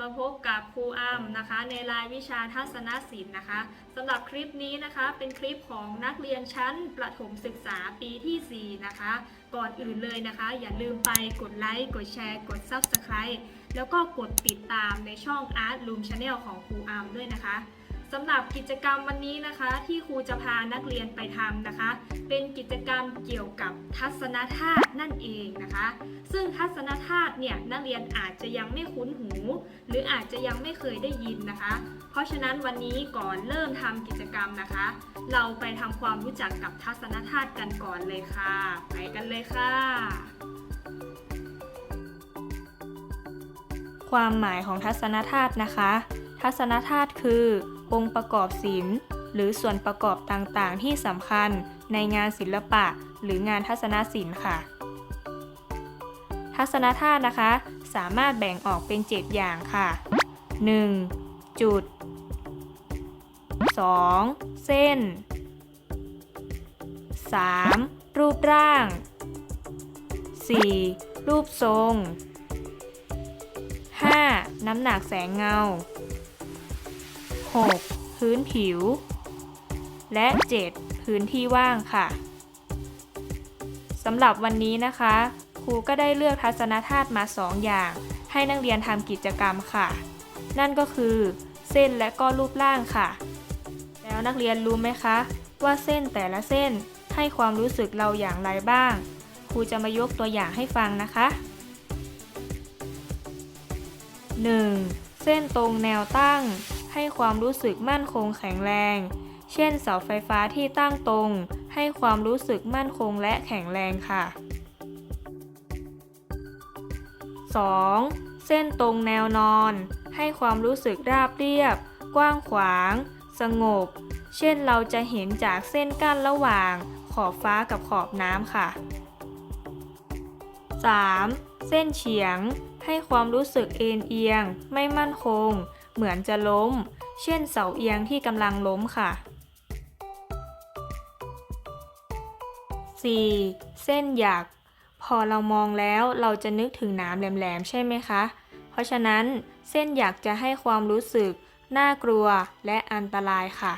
มาพบกับครูอ้ำนะคะ ในรายวิชาทัศนศิลป์นะคะสำหรับคลิปนี้นะคะเป็นคลิปของนักเรียนชั้นประถมศึกษาปีที่ 4 นะคะ ก่อนอื่นเลยนะคะ อย่าลืมไปกดไลค์กดแชร์ กด Subscribe แล้วก็กดติดตามในช่อง Art Room Channel ของครูอ้ำด้วยนะคะ สำหรับกิจกรรมวันนี้นะคะที่ครูจะพานักเรียนไปทำนะคะ เป็นกิจกรรมเกี่ยวกับทัศนธาตุนั่นเองนะคะ ซึ่งทัศนธาตุเนี่ยนักเรียนอาจจะยังไม่คุ้นหู หรืออาจจะยังไม่เคยได้ยินนะคะ เพราะฉะนั้นวันนี้ก่อนเริ่มทำกิจกรรมนะคะ เราไปทำความรู้จักกับทัศนธาตุกันก่อนเลยค่ะ ไปกันเลยค่ะ ความหมายของทัศนธาตุนะคะ ทัศนธาตุคือ องค์ประกอบศิลป์ หรือส่วนประกอบต่างๆ ที่สำคัญในงานศิลปะ หรืองานทัศนศิลป์ค่ะ ทัศนธาตุนะคะ สามารถแบ่งออกเป็น 7 อย่างค่ะ 1. จุด 2. เส้น 3. รูปร่าง 4. รูปทรง 5. น้ำหนักแสงเงา 6. พื้นผิว และ 7. พื้นที่ว่างค่ะสำหรับวันนี้นะคะ ครูก็ได้เลือกทัศนธาตุมา 2 อย่าง ให้นักเรียนทำกิจกรรมค่ะ นั่นก็คือเส้นและก็รูปร่างค่ะ แล้วนักเรียนรู้ไหมคะ ว่าเส้นแต่ละเส้นให้ความรู้สึกเราอย่างไรบ้าง ครูจะมายกตัวอย่างให้ฟังนะคะ 1. เส้นตรงแนวตั้ง ให้ความรู้สึกมั่นคงแข็งแรง เช่นเสาไฟฟ้าที่ตั้งตรง ให้ความรู้สึกมั่นคงและแข็งแรงค่ะ 2. เส้นตรงแนวนอน ให้ความรู้สึกราบเรียบ กว้างขวาง สงบ เช่นเราจะเห็นจากเส้นกั้นระหว่าง ขอบฟ้ากับขอบน้ำค่ะ 3. เส้นเฉียง ให้ความรู้สึกเอ็นเอียง ไม่มั่นคง เหมือนจะล้ม เช่นเสาเอียงที่กำลังล้มค่ะ 4. เส้นหยัก พอเรามองแล้วเราจะนึกถึงหน้ำแหลมๆ ใช่ไหมคะ เพราะฉะนั้นเส้นหยักจะให้ความรู้สึก น่ากลัวและอันตรายค่ะ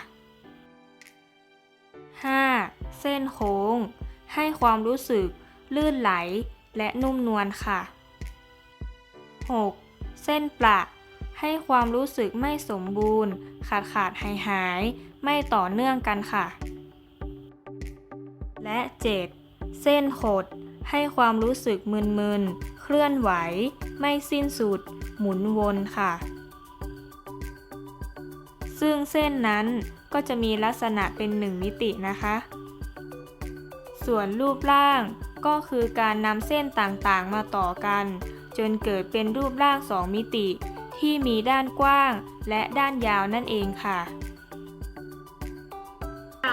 5. เส้นโค้ง ให้ความรู้สึก ลื่นไหล และนุ่มนวลค่ะ 6. เส้นประ ให้ความรู้สึกไม่สมบูรณ์ ขาดขาดหายหาย ไม่ต่อเนื่องกันค่ะ และ 7. เส้นหดให้ความรู้สึกมึนๆ เคลื่อนไหว ไม่สิ้นสุด หมุนวนค่ะ ซึ่งเส้นนั้นก็จะมีลักษณะเป็นหนึ่งมิตินะคะ ส่วนรูปร่างก็คือการนำเส้นต่างๆมาต่อกัน จนเกิดเป็นรูปร่างสองมิติ ที่มีด้านกว้าง และด้านยาวนั่นเองค่ะ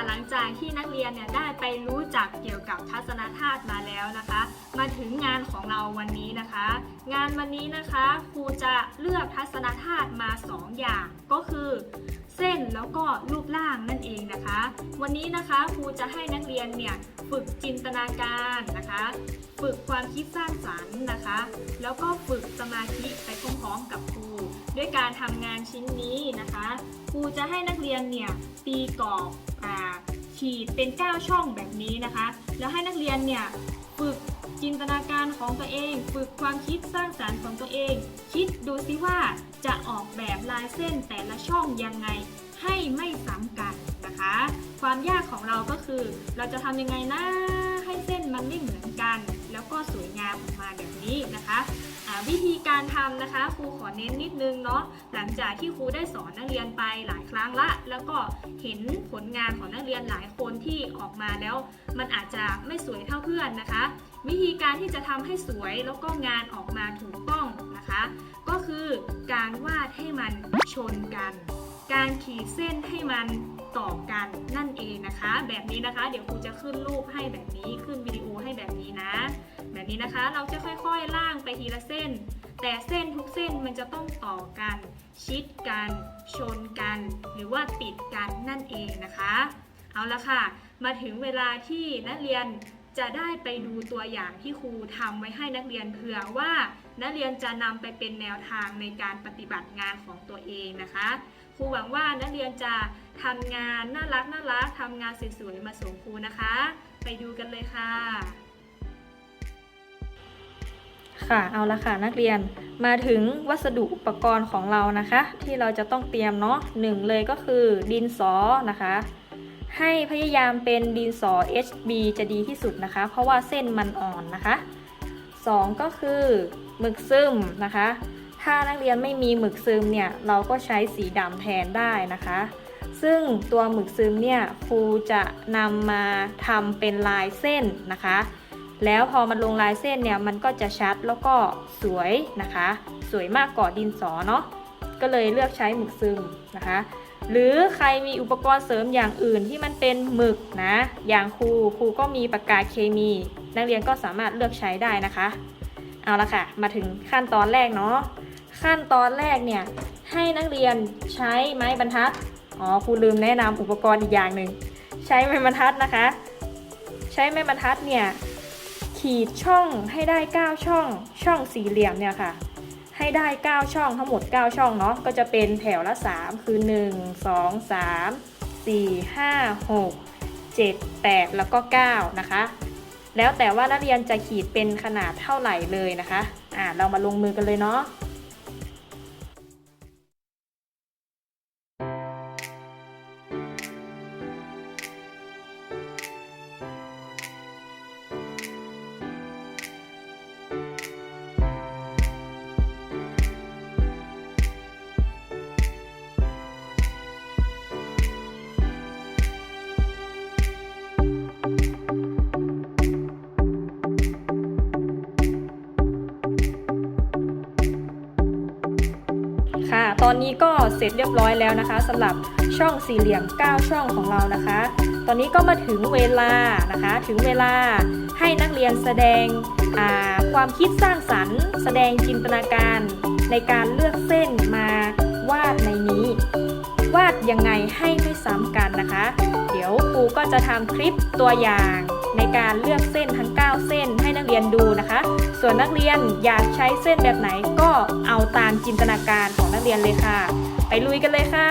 หลังจากที่นักเรียนเนี่ยได้ไปรู้จักเกี่ยวกับทัศนธาตุมาแล้วนะคะ มาถึงงานของเราวันนี้นะคะ งานวันนี้นะคะครูจะเลือกทัศนธาตุมา 2 อย่างก็คือเส้นแล้วก็รูปร่างนั่นเองนะคะ วันนี้นะคะครูจะให้นักเรียนเนี่ย ฝึกจินตนาการนะคะ ฝึกความคิดสร้างสรรค์นะคะ แล้วก็ฝึกสมาธิไปพร้อมๆกับครู ด้วยการทำงานชิ้นนี้นะคะ ครูจะให้นักเรียนเนี่ยตีกรอบอ่าขีดเป็น 9 ช่องแบบนี้นะคะ แล้วให้นักเรียนเนี่ยฝึกจินตนาการของตัวเอง ฝึกความคิดสร้างสรรค์ของตัวเอง คิดดูซิว่าจะออกแบบลายเส้นแต่ละช่องยังไงให้ไม่ซ้ำกันนะคะ ความยากของเราก็คือ เราจะทำยังไงนะให้เส้นมันไม่เหมือนกัน แล้วก็สวยงามออกมาแบบนี้นะคะวิธีการทำนะคะครูขอเน้นนิดนึงเนาะหลังจากที่ครูได้สอนนักเรียนไปหลายครั้งละ แล้วก็เห็นผลงานของนักเรียนหลายคนที่ออกมาแล้ว มันอาจจะไม่สวยเท่าเพื่อนนะคะ วิธีการที่จะทำให้สวยแล้วก็งานออกมาถูกต้องนะคะ ก็คือการวาดให้มันชนกัน การขีดเส้นให้มันต่อกันนั่นเองนะคะ แบบนี้นะคะ เดี๋ยวครูจะขึ้นรูปให้แบบนี้ขึ้นวิดีโอให้แบบนี้นะ แบบนี้นะคะเราจะค่อยๆล่างไปทีละเส้น แต่เส้นทุกเส้นมันจะต้องต่อกัน ชิดกัน ชนกัน หรือว่าติดกันนั่นเองนะคะ เอาละค่ะ มาถึงเวลาที่นักเรียนจะได้ไปดูตัวอย่างที่ครูทำไว้ให้นักเรียนเผื่อว่า นักเรียนจะนำไปเป็นแนวทางในการปฏิบัติงานของตัวเองนะคะ รูหวังว่านักเรียนจะทำงานน่ารักน่ารักทำงานสวยๆมาส่งครูนะคะ ไปดูกันเลยค่ะ ค่ะเอาละค่ะนักเรียนมาถึงวัสดุอุปกรณ์ของเรานะคะ ที่เราจะต้องเตรียมเนาะหนึ่งเลยก็คือดินสอนะคะ ให้พยายามเป็นดินสอ HB จะดีที่สุดนะคะ เพราะว่าเส้นมันอ่อนนะคะสองก็คือหมึกซึมนะคะ ถ้านักเรียนไม่มีหมึกซึมเนี่ยเราก็ใช้สีดำแทนได้นะคะ ซึ่งตัวหมึกซึมเนี่ยครูจะนำมาทำเป็นลายเส้นนะคะ แล้วพอมันลงลายเส้นเนี่ยมันก็จะชัดแล้วก็สวยนะคะ สวยมากกว่าดินสอเนาะก็เลยเลือกใช้หมึกซึมนะคะ หรือใครมีอุปกรณ์เสริมอย่างอื่นที่มันเป็นหมึกนะ อย่างครูครูก็มีปากกาเคมี นักเรียนก็สามารถเลือกใช้ได้นะคะ เอาละค่ะ มาถึงขั้นตอนแรกเนาะ ขั้นตอนแรกเนี่ยให้นักเรียนใช้ไม้บรรทัด อ๋อครูลืมแนะนำอุปกรณ์อีกอย่างหนึ่งใช้ไม้บรรทัดนะคะ ใช้ไม้บรรทัดเนี่ยขีดช่องให้ได้ 9 ช่องช่องสี่เหลี่ยมเนี่ยค่ะให้ได้ 9 ช่องทั้งหมด 9 ช่องเนาะก็จะเป็นแถวละ 3 คือ 1 2 3 4 5 6 7 8 แล้วก็ 9 นะคะ แล้วแต่ว่านักเรียนจะขีดเป็นขนาดเท่าไหร่เลยนะคะ อ่าเรามาลงมือกันเลยเนาะ ตอนนี้ก็เสร็จเรียบร้อยแล้วนะคะสำหรับช่องสี่เหลี่ยม 9 ช่องของเรานะคะ ตอนนี้ก็มาถึงเวลานะคะ ถึงเวลาให้นักเรียนแสดงความคิดสร้างสรรค์ แสดงจินตนาการในการเลือกเส้นมาวาดในนี้ วาดยังไงให้ไม่ซ้ำกันนะคะ เดี๋ยวครูก็จะทำคลิปตัวอย่าง ในการเลือกเส้นทั้ง 9 เส้นให้นักเรียนดูนะคะ ส่วนนักเรียนอยากใช้เส้นแบบไหนก็เอาตามจินตนาการของนักเรียนเลยค่ะ ไปลุยกันเลยค่ะ